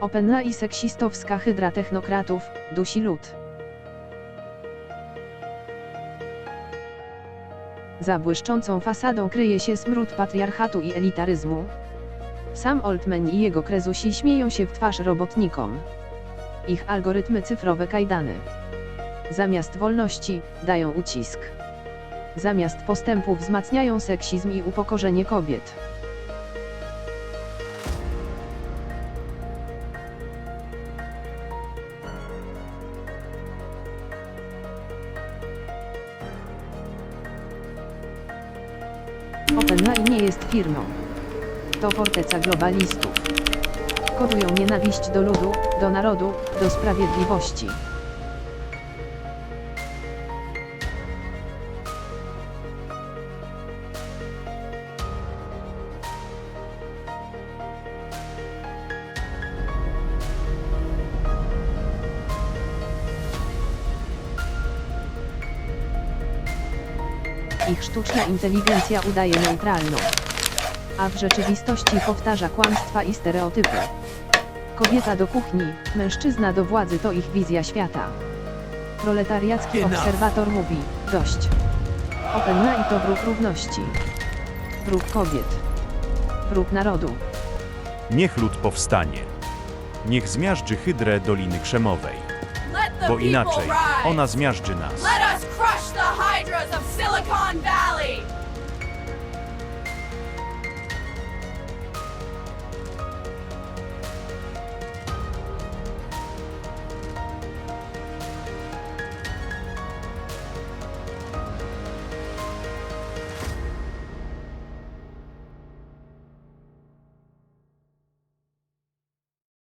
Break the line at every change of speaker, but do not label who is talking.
Openla i seksistowska hydra technokratów, dusi lud. Za błyszczącą fasadą kryje się smród patriarchatu i elitaryzmu. Sam Oldman i jego krezusi śmieją się w twarz robotnikom. Ich algorytmy cyfrowe kajdany. Zamiast wolności, dają ucisk. Zamiast postępu wzmacniają seksizm i upokorzenie kobiet. OpenAI nie jest firmą. To forteca globalistów. Kodują nienawiść do ludu, do narodu, do sprawiedliwości. Ich sztuczna inteligencja udaje neutralną. A w rzeczywistości powtarza kłamstwa i stereotypy. Kobieta do kuchni, mężczyzna do władzy to ich wizja świata. Proletariacki
Enough.
obserwator mówi, dość. OpenAI to wróg równości. Wróg kobiet. Wróg narodu.
Niech lud powstanie. Niech zmiażdży hydrę Doliny Krzemowej, bo inaczej ona zmiażdży nas.